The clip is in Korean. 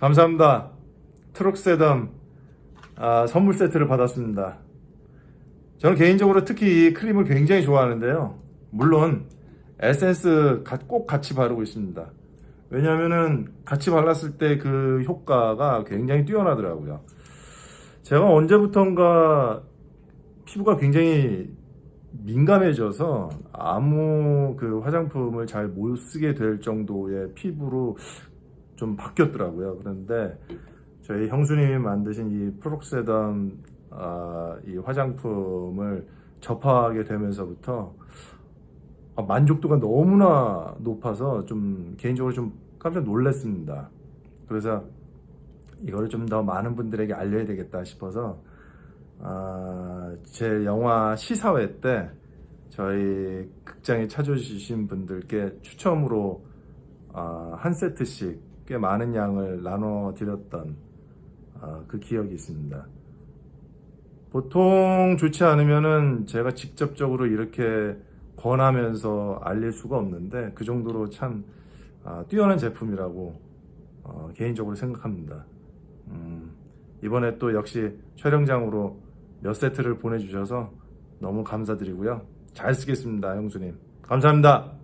감사합니다. 트럭 세담 아, 선물 세트를 받았습니다. 저는 개인적으로 특히 이 크림을 굉장히 좋아하는데요. 물론 에센스 가- 꼭 같이 바르고 있습니다. 왜냐하면은 같이 발랐을 때 그 효과가 굉장히 뛰어나더라고요. 제가 언제부턴가 피부가 굉장히 민감해져서 아무 그 화장품을 잘 못 쓰게 될 정도의 피부로 좀 바뀌었더라고요. 그런데 저희 형수님이 만드신 이 프록세담 아, 이 화장품을 접하게 되면서부터 아, 만족도가 너무나 높아서 좀 개인적으로 좀 깜짝 놀랐습니다. 그래서 이거를 좀 더 많은 분들에게 알려야 되겠다 싶어서 아, 제 영화 시사회 때 저희 극장에 찾아주신 분들께 추첨으로 아, 한 세트씩 꽤 많은 양을 나눠 드렸던 아, 그 기억이 있습니다. 보통 좋지 않으면은 제가 직접적으로 이렇게 권하면서 알릴 수가 없는데 그 정도로 참 아, 뛰어난 제품이라고 어, 개인적으로 생각합니다. 음, 이번에 또 역시 촬영장으로 몇 세트를 보내주셔서 너무 감사드리고요. 잘 쓰겠습니다, 형수님. 감사합니다.